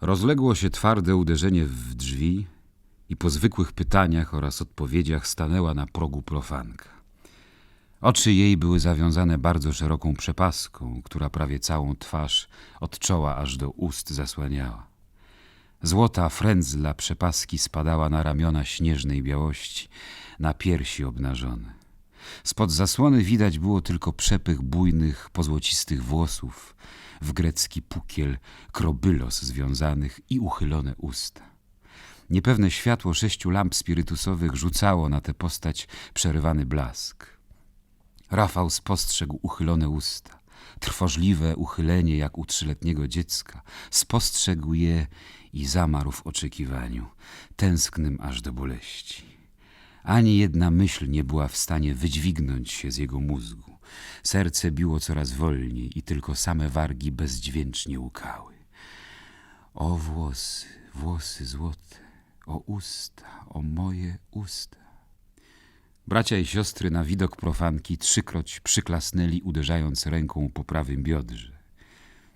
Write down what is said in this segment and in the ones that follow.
Rozległo się twarde uderzenie w drzwi i po zwykłych pytaniach oraz odpowiedziach stanęła na progu profanka. Oczy jej były zawiązane bardzo szeroką przepaską, która prawie całą twarz od czoła aż do ust zasłaniała. Złota frędzla przepaski spadała na ramiona śnieżnej białości, na piersi obnażone. Spod zasłony widać było tylko przepych bujnych, pozłocistych włosów, w grecki pukiel krobylos związanych i uchylone usta. Niepewne światło sześciu lamp spirytusowych rzucało na tę postać przerywany blask. Rafał spostrzegł uchylone usta, trwożliwe uchylenie jak u trzyletniego dziecka. Spostrzegł je i zamarł w oczekiwaniu, tęsknym aż do boleści. Ani jedna myśl nie była w stanie wydźwignąć się z jego mózgu. Serce biło coraz wolniej i tylko same wargi bezdźwięcznie łkały. O włosy, włosy złote, o usta, o moje usta. Bracia i siostry na widok profanki trzykroć przyklasnęli, uderzając ręką po prawym biodrze.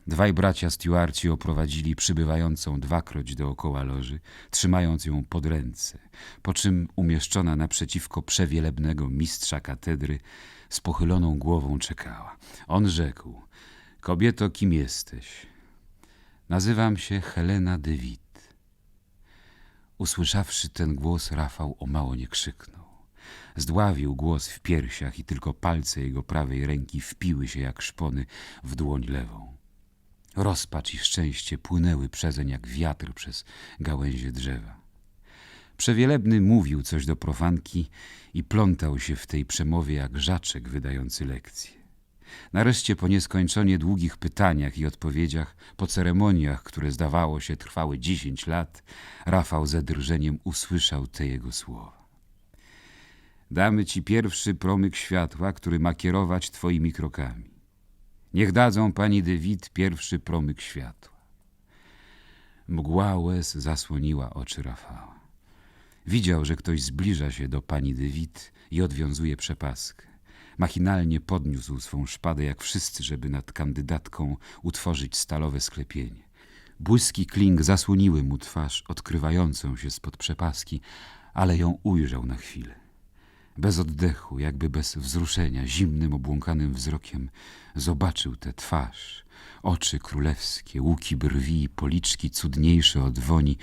Dwaj bracia Stuarci oprowadzili przybywającą dwakroć dookoła loży, trzymając ją pod ręce, po czym umieszczona naprzeciwko przewielebnego mistrza katedry z pochyloną głową czekała. On rzekł, kobieto, kim jesteś? Nazywam się Helena de Witt. Usłyszawszy ten głos, Rafał o mało nie krzyknął. Zdławił głos w piersiach i tylko palce jego prawej ręki wpiły się jak szpony w dłoń lewą. Rozpacz i szczęście płynęły przezeń jak wiatr przez gałęzie drzewa. Przewielebny mówił coś do profanki i plątał się w tej przemowie jak żaczek wydający lekcje. Nareszcie po nieskończenie długich pytaniach i odpowiedziach, po ceremoniach, które zdawało się trwały dziesięć lat, Rafał ze drżeniem usłyszał te jego słowa. Damy ci pierwszy promyk światła, który ma kierować twoimi krokami. Niech dadzą pani de Witt pierwszy promyk światła. Mgła łez zasłoniła oczy Rafała. Widział, że ktoś zbliża się do pani de Witt i odwiązuje przepaskę. Machinalnie podniósł swą szpadę jak wszyscy, żeby nad kandydatką utworzyć stalowe sklepienie. Błyski kling zasłoniły mu twarz, odkrywającą się spod przepaski, ale ją ujrzał na chwilę. Bez oddechu, jakby bez wzruszenia, zimnym, obłąkanym wzrokiem zobaczył tę twarz, oczy królewskie, łuki brwi policzki cudniejsze od woni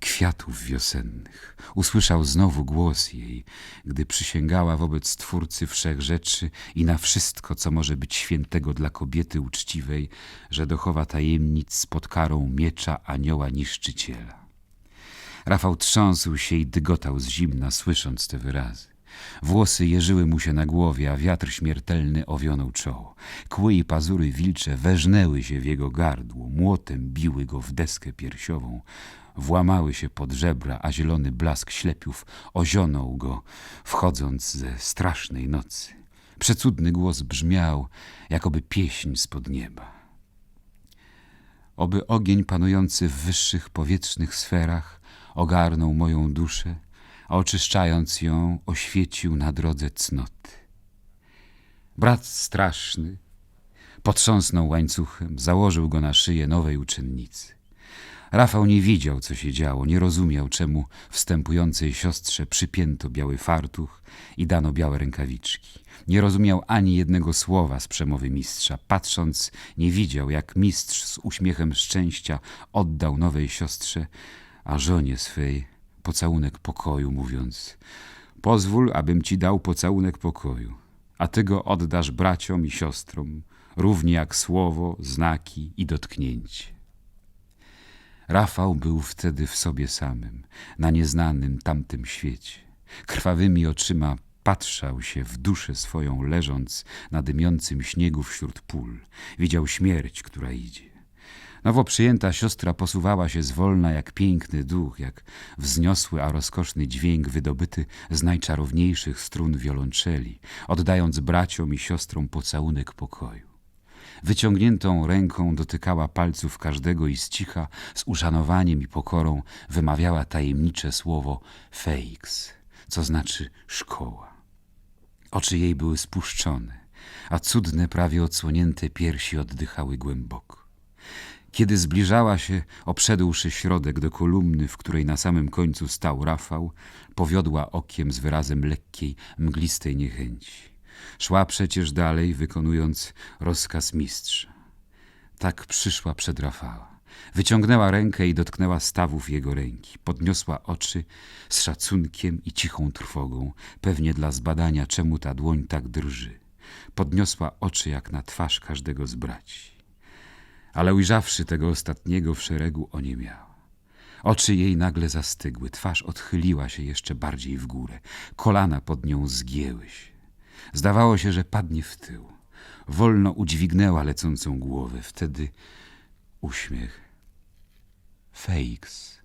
kwiatów wiosennych. Usłyszał znowu głos jej, gdy przysięgała wobec Twórcy wszech rzeczy i na wszystko, co może być świętego dla kobiety uczciwej, że dochowa tajemnic pod karą miecza anioła niszczyciela. Rafał trząsł się i dygotał z zimna, słysząc te wyrazy. Włosy jeżyły mu się na głowie, a wiatr śmiertelny owionął czoło. Kły i pazury wilcze weżnęły się w jego gardło, młotem biły go w deskę piersiową. Włamały się pod żebra, a zielony blask ślepiów ozionął go, wchodząc ze strasznej nocy. Przecudny głos brzmiał, jakoby pieśń spod nieba. Oby ogień panujący w wyższych powietrznych sferach ogarnął moją duszę, a oczyszczając ją, oświecił na drodze cnoty. Brat straszny potrząsnął łańcuchem, założył go na szyję nowej uczennicy. Rafał nie widział, co się działo, nie rozumiał, czemu wstępującej siostrze przypięto biały fartuch i dano białe rękawiczki. Nie rozumiał ani jednego słowa z przemowy mistrza. Patrząc, nie widział, jak mistrz z uśmiechem szczęścia oddał nowej siostrze, a żonie swej pocałunek pokoju, mówiąc Pozwól, abym ci dał pocałunek pokoju, a ty go oddasz braciom i siostrom, równie jak słowo, znaki i dotknięcie. Rafał był wtedy w sobie samym, na nieznanym tamtym świecie. Krwawymi oczyma patrzał się w duszę swoją, leżąc na dymiącym śniegu wśród pól. Widział śmierć, która idzie. Nowo przyjęta siostra posuwała się zwolna jak piękny duch, jak wzniosły, a rozkoszny dźwięk wydobyty z najczarowniejszych strun wiolonczeli, oddając braciom i siostrom pocałunek pokoju. Wyciągniętą ręką dotykała palców każdego i z cicha, z uszanowaniem i pokorą wymawiała tajemnicze słowo feix, co znaczy szkoła. Oczy jej były spuszczone, a cudne, prawie odsłonięte piersi oddychały głęboko. Kiedy zbliżała się, obszedłszy środek do kolumny, w której na samym końcu stał Rafał, powiodła okiem z wyrazem lekkiej, mglistej niechęci. Szła przecież dalej, wykonując rozkaz mistrza. Tak przyszła przed Rafała. Wyciągnęła rękę i dotknęła stawów jego ręki. Podniosła oczy z szacunkiem i cichą trwogą, pewnie dla zbadania, czemu ta dłoń tak drży. Podniosła oczy jak na twarz każdego z braci. Ale ujrzawszy tego ostatniego w szeregu, oniemiała. Oczy jej nagle zastygły, twarz odchyliła się jeszcze bardziej w górę, kolana pod nią zgięły się. Zdawało się, że padnie w tył. Wolno udźwignęła lecącą głowę. Wtedy uśmiech. Feix,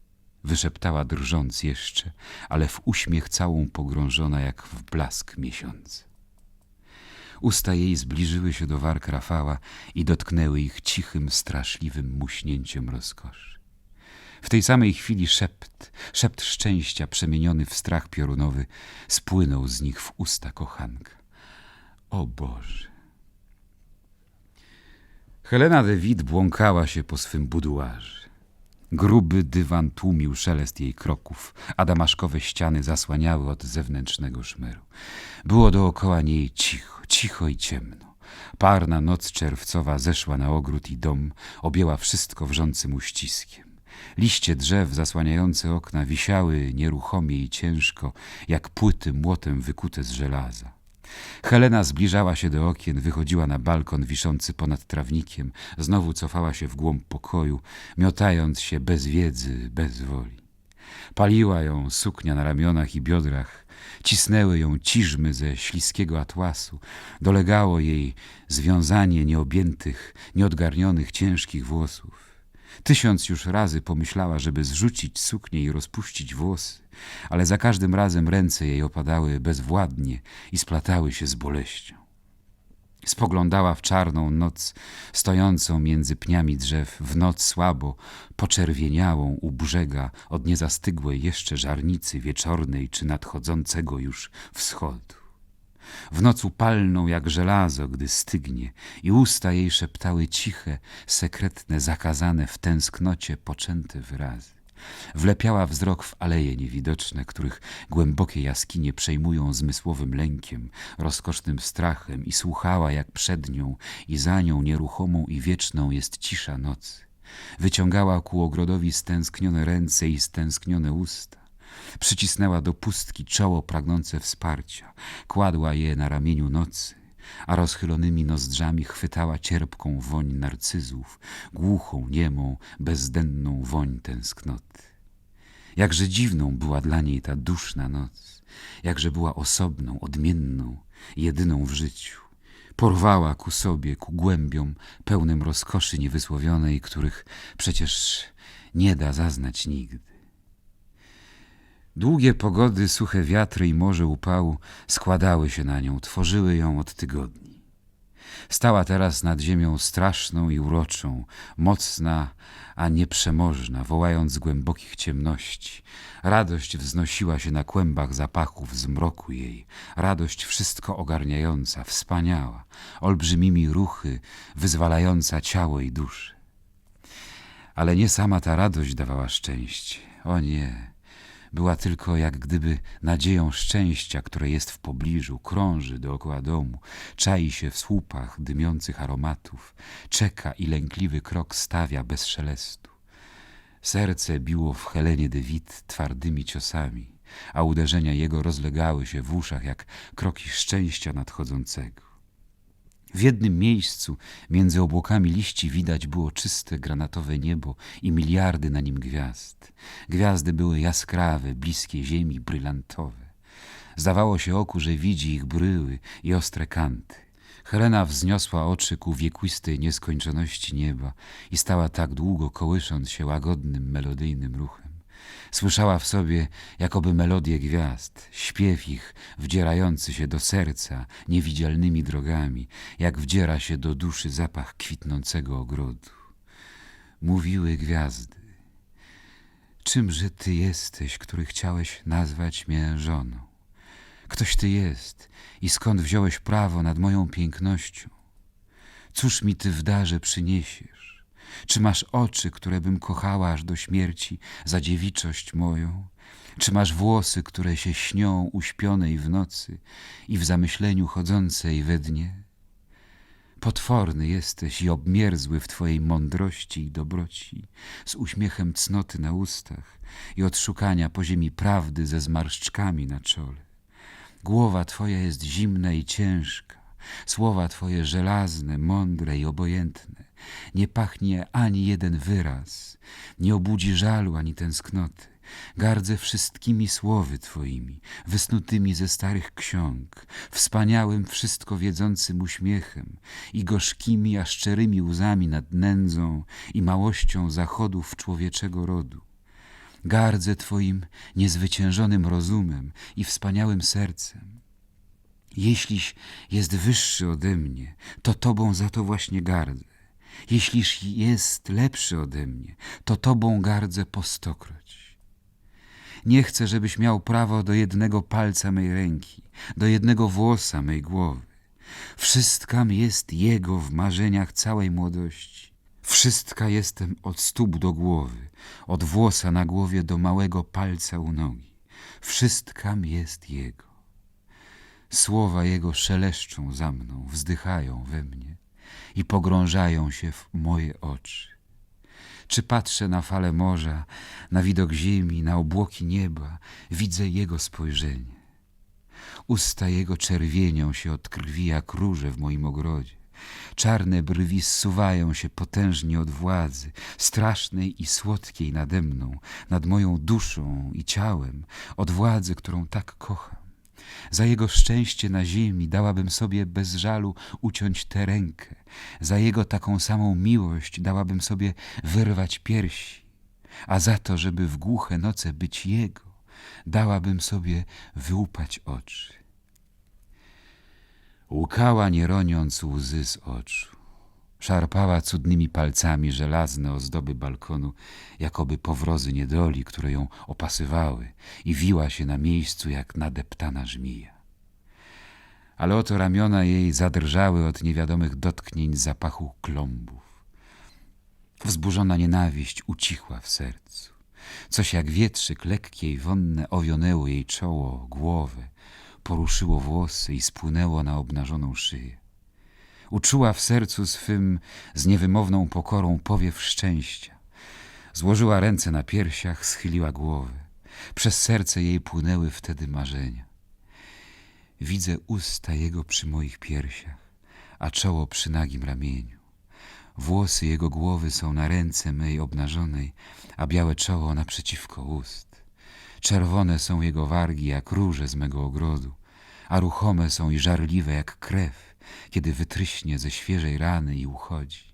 wyszeptała drżąc jeszcze, ale w uśmiech całą pogrążona jak w blask miesiąc. Usta jej zbliżyły się do warg Rafała i dotknęły ich cichym, straszliwym muśnięciem rozkoszy. W tej samej chwili szept, szept szczęścia przemieniony w strach piorunowy, spłynął z nich w usta kochanka. O Boże! Helena de Witt błąkała się po swym buduarze. Gruby dywan tłumił szelest jej kroków, a damaszkowe ściany zasłaniały od zewnętrznego szmeru. Było dookoła niej cicho, cicho i ciemno. Parna noc czerwcowa zeszła na ogród i dom, objęła wszystko wrzącym uściskiem. Liście drzew zasłaniające okna wisiały nieruchomie i ciężko, jak płyty młotem wykute z żelaza. Helena zbliżała się do okien, wychodziła na balkon wiszący ponad trawnikiem, znowu cofała się w głąb pokoju, miotając się bez wiedzy, bez woli. Paliła ją suknia na ramionach i biodrach, cisnęły ją ciżmy ze śliskiego atłasu, dolegało jej związanie nieobjętych, nieodgarnionych, ciężkich włosów. Tysiąc już razy pomyślała, żeby zrzucić suknię i rozpuścić włosy, ale za każdym razem ręce jej opadały bezwładnie i splatały się z boleścią. Spoglądała w czarną noc, stojącą między pniami drzew, w noc słabo, poczerwieniałą u brzega od niezastygłej jeszcze żarnicy wieczornej czy nadchodzącego już wschodu. W noc upalną jak żelazo, gdy stygnie i usta jej szeptały ciche, sekretne, zakazane w tęsknocie poczęte wyrazy. Wlepiała wzrok w aleje niewidoczne, których głębokie jaskinie przejmują zmysłowym lękiem, rozkosznym strachem i słuchała, jak przed nią i za nią nieruchomą i wieczną jest cisza nocy. Wyciągała ku ogrodowi stęsknione ręce i stęsknione usta. Przycisnęła do pustki czoło pragnące wsparcia, kładła je na ramieniu nocy, a rozchylonymi nozdrzami chwytała cierpką woń narcyzów, głuchą, niemą, bezdenną woń tęsknoty. Jakże dziwną była dla niej ta duszna noc, jakże była osobną, odmienną, jedyną w życiu. Porwała ku sobie, ku głębiom, pełnym rozkoszy niewysłowionej, których przecież nie da zaznać nigdy. Długie pogody, suche wiatry i morze upału składały się na nią, tworzyły ją od tygodni. Stała teraz nad ziemią straszną i uroczą, mocna, a nieprzemożna, wołając z głębokich ciemności. Radość wznosiła się na kłębach zapachów z mroku jej, radość wszystko ogarniająca, wspaniała, olbrzymimi ruchy, wyzwalająca ciało i duszę. Ale nie sama ta radość dawała szczęście, o nie, była tylko jak gdyby nadzieją szczęścia, które jest w pobliżu, krąży dookoła domu, czai się w słupach dymiących aromatów, czeka i lękliwy krok stawia bez szelestu. Serce biło w Helenie de Witt twardymi ciosami, a uderzenia jego rozlegały się w uszach jak kroki szczęścia nadchodzącego. W jednym miejscu między obłokami liści widać było czyste granatowe niebo i miliardy na nim gwiazd. Gwiazdy były jaskrawe, bliskie ziemi, brylantowe. Zdawało się oku, że widzi ich bryły i ostre kanty. Helena wzniosła oczy ku wiekuistej nieskończoności nieba i stała tak długo kołysząc się łagodnym, melodyjnym ruchem. Słyszała w sobie jakoby melodię gwiazd, śpiew ich wdzierający się do serca niewidzialnymi drogami, jak wdziera się do duszy zapach kwitnącego ogrodu. Mówiły gwiazdy. Czymże ty jesteś, który chciałeś nazwać mnie żoną? Ktoś ty jest i skąd wziąłeś prawo nad moją pięknością? Cóż mi ty w darze przyniesiesz? Czy masz oczy, które bym kochała aż do śmierci za dziewiczość moją? Czy masz włosy, które się śnią uśpionej w nocy i w zamyśleniu chodzącej we dnie? Potworny jesteś i obmierzły w twojej mądrości i dobroci, z uśmiechem cnoty na ustach i odszukania po ziemi prawdy ze zmarszczkami na czole. Głowa twoja jest zimna i ciężka, słowa twoje żelazne, mądre i obojętne. Nie pachnie ani jeden wyraz, nie obudzi żalu ani tęsknoty. Gardzę wszystkimi słowy Twoimi, wysnutymi ze starych ksiąg, wspaniałym wszystko wiedzącym uśmiechem i gorzkimi, a szczerymi łzami nad nędzą i małością zachodów człowieczego rodu. Gardzę Twoim niezwyciężonym rozumem i wspaniałym sercem. Jeśliś jest wyższy ode mnie, to Tobą za to właśnie gardzę. Jeśliż jest lepszy ode mnie, to Tobą gardzę po stokroć. Nie chcę, żebyś miał prawo do jednego palca mej ręki, do jednego włosa mej głowy. Wszystkam jest Jego w marzeniach całej młodości. Wszystka jestem od stóp do głowy, od włosa na głowie do małego palca u nogi. Wszystkam jest Jego. Słowa Jego szeleszczą za mną, wzdychają we mnie i pogrążają się w moje oczy. Czy patrzę na fale morza, na widok ziemi, na obłoki nieba, widzę Jego spojrzenie. Usta Jego czerwienią się od krwi jak róże w moim ogrodzie. Czarne brwi zsuwają się potężnie od władzy, strasznej i słodkiej nade mną, nad moją duszą i ciałem, od władzy, którą tak kocham. Za jego szczęście na ziemi dałabym sobie bez żalu uciąć tę rękę. Za jego taką samą miłość dałabym sobie wyrwać piersi. A za to, żeby w głuche noce być jego, dałabym sobie wyłupać oczy. Łkała nie roniąc łzy z oczu. Szarpała cudnymi palcami żelazne ozdoby balkonu, jakoby powrozy niedoli, które ją opasywały i wiła się na miejscu jak nadeptana żmija. Ale oto ramiona jej zadrżały od niewiadomych dotknięć zapachu klombów. Wzburzona nienawiść ucichła w sercu. Coś jak wietrzyk lekkie i wonne owionęło jej czoło, głowę, poruszyło włosy i spłynęło na obnażoną szyję. Uczuła w sercu swym z niewymowną pokorą powiew szczęścia. Złożyła ręce na piersiach, schyliła głowę. Przez serce jej płynęły wtedy marzenia. Widzę usta jego przy moich piersiach, a czoło przy nagim ramieniu. Włosy jego głowy są na ręce mej obnażonej, a białe czoło naprzeciwko ust. Czerwone są jego wargi jak róże z mego ogrodu, a ruchome są i żarliwe jak krew kiedy wytryśnie ze świeżej rany i uchodzi.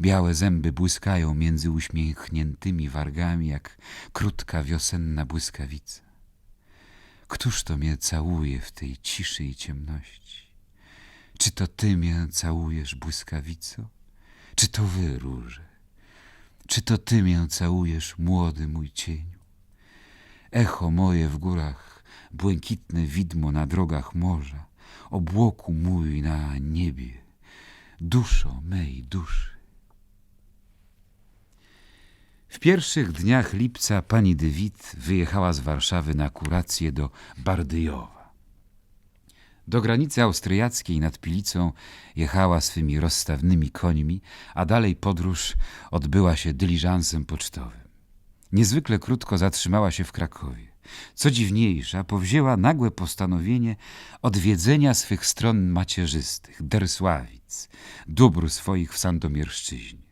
Białe zęby błyskają między uśmiechniętymi wargami, jak krótka wiosenna błyskawica. Któż to mnie całuje w tej ciszy i ciemności? Czy to ty mnie całujesz, błyskawico? Czy to wy, róże? Czy to ty mnie całujesz, młody mój cieniu? Echo moje w górach, błękitne widmo na drogach morza, obłoku mój na niebie, duszo mej duszy. W pierwszych dniach lipca pani de Witt wyjechała z Warszawy na kurację do Bardyjowa. Do granicy austriackiej nad Pilicą jechała swymi rozstawnymi końmi, a dalej podróż odbyła się dyliżansem pocztowym. Niezwykle krótko zatrzymała się w Krakowie. Co dziwniejsza, powzięła nagłe postanowienie odwiedzenia swych stron macierzystych, Dersławic, dóbr swoich w Sandomierszczyźnie.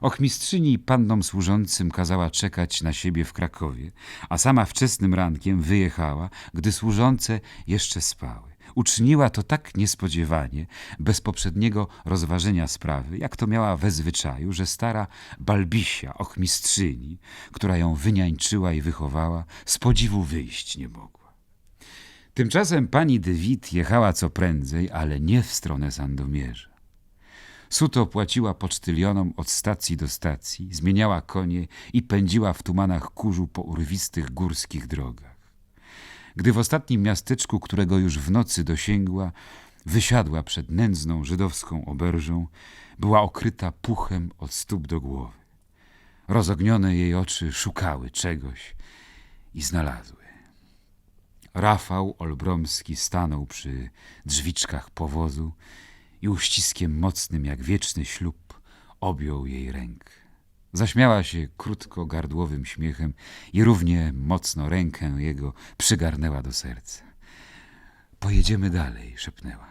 Ochmistrzyni i pannom służącym kazała czekać na siebie w Krakowie, a sama wczesnym rankiem wyjechała, gdy służące jeszcze spały. Uczyniła to tak niespodziewanie, bez poprzedniego rozważenia sprawy, jak to miała we zwyczaju, że stara Balbisia, ochmistrzyni, która ją wyniańczyła i wychowała, z podziwu wyjść nie mogła. Tymczasem pani de Witt jechała co prędzej, ale nie w stronę Sandomierza. Suto płaciła pocztylionom od stacji do stacji, zmieniała konie i pędziła w tumanach kurzu po urwistych górskich drogach. Gdy w ostatnim miasteczku, którego już w nocy dosięgła, Wysiadła przed nędzną żydowską oberżą, była okryta puchem od stóp do głowy. Rozognione jej oczy szukały czegoś i znalazły. Rafał Olbromski stanął przy drzwiczkach powozu i uściskiem mocnym jak wieczny ślub objął jej rękę. Zaśmiała się krótko gardłowym śmiechem i równie mocno rękę jego przygarnęła do serca. Pojedziemy dalej, szepnęła.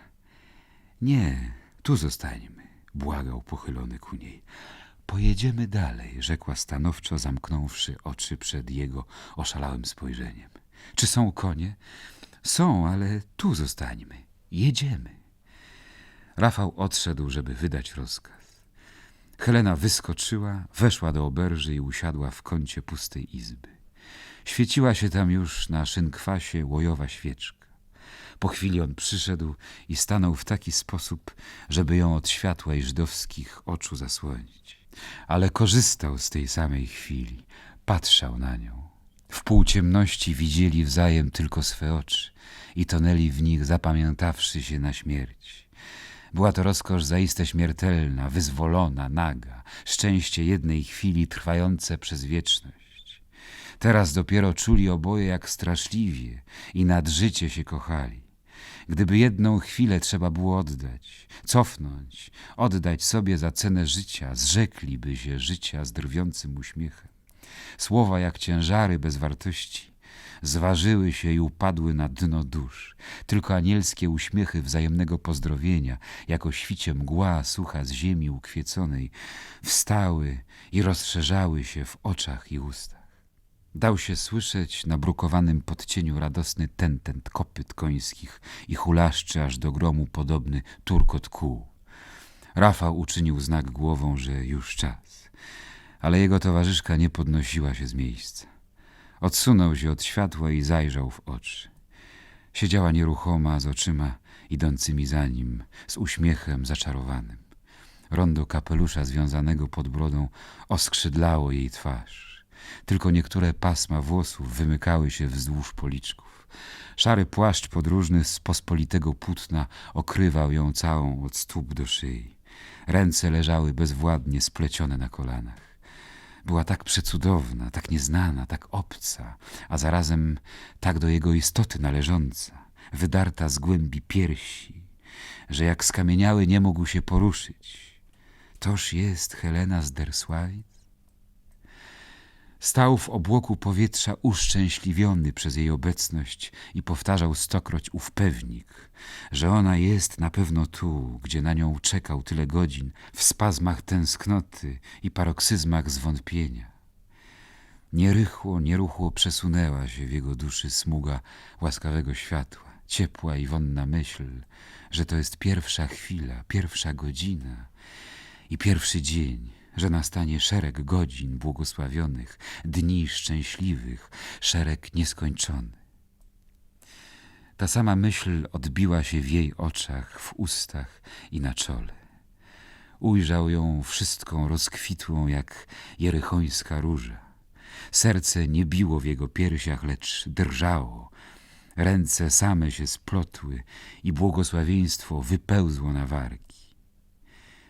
Nie, tu zostańmy, błagał pochylony ku niej. Pojedziemy dalej, rzekła stanowczo, zamknąwszy oczy przed jego oszalałym spojrzeniem. Czy są konie? Są, ale tu zostańmy. Jedziemy. Rafał odszedł, żeby wydać rozkaz. Helena wyskoczyła, weszła do oberży i usiadła w kącie pustej izby. Świeciła się tam już na szynkwasie łojowa świeczka. Po chwili on przyszedł i stanął w taki sposób, żeby ją od światła i żydowskich oczu zasłonić. Ale korzystał z tej samej chwili, patrzał na nią. W półciemności widzieli wzajem tylko swe oczy i tonęli w nich zapamiętawszy się na śmierć. Była to rozkosz zaiste śmiertelna, wyzwolona, naga, szczęście jednej chwili trwające przez wieczność. Teraz dopiero czuli oboje jak straszliwie i nad życie się kochali. Gdyby jedną chwilę trzeba było oddać, cofnąć, oddać sobie za cenę życia, zrzekliby się życia z drwiącym uśmiechem. Słowa jak ciężary bez wartości zważyły się i upadły na dno dusz. Tylko anielskie uśmiechy wzajemnego pozdrowienia, jako świcie mgła sucha z ziemi ukwieconej, wstały i rozszerzały się w oczach i ustach. Dał się słyszeć na brukowanym podcieniu radosny tentent kopyt końskich i hulaszczy aż do gromu podobny turkot kół. Rafał uczynił znak głową, że już czas, ale jego towarzyszka nie podnosiła się z miejsca. Odsunął się od światła i zajrzał w oczy. Siedziała nieruchoma z oczyma idącymi za nim, z uśmiechem zaczarowanym. Rondo kapelusza związanego pod brodą oskrzydlało jej twarz. Tylko niektóre pasma włosów wymykały się wzdłuż policzków. Szary płaszcz podróżny z pospolitego płótna okrywał ją całą od stóp do szyi. Ręce leżały bezwładnie splecione na kolanach. Była tak przecudowna, tak nieznana, tak obca, a zarazem tak do jego istoty należąca, wydarta z głębi piersi, że jak skamieniały nie mógł się poruszyć. Toż jest Helena z? Stał w obłoku powietrza uszczęśliwiony przez jej obecność i powtarzał stokroć ów pewnik, że ona jest na pewno tu, gdzie na nią czekał tyle godzin, w spazmach tęsknoty i paroksyzmach zwątpienia. Nierychło, nieruchło przesunęła się w jego duszy smuga łaskawego światła, ciepła i wonna myśl, że to jest pierwsza chwila, pierwsza godzina i pierwszy dzień, że nastanie szereg godzin błogosławionych, dni szczęśliwych, szereg nieskończony. Ta sama myśl odbiła się w jej oczach, w ustach i na czole. Ujrzał ją wszystką rozkwitłą jak jerychońska róża. Serce nie biło w jego piersiach, lecz drżało. Ręce same się splotły i błogosławieństwo wypełzło na wargi.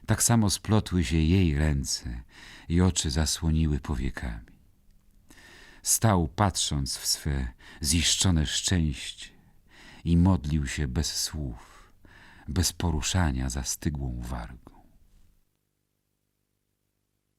Tak samo splotły się jej ręce i oczy zasłoniły powiekami. Stał patrząc w swe ziszczone szczęście i modlił się bez słów, bez poruszania zastygłą wargą.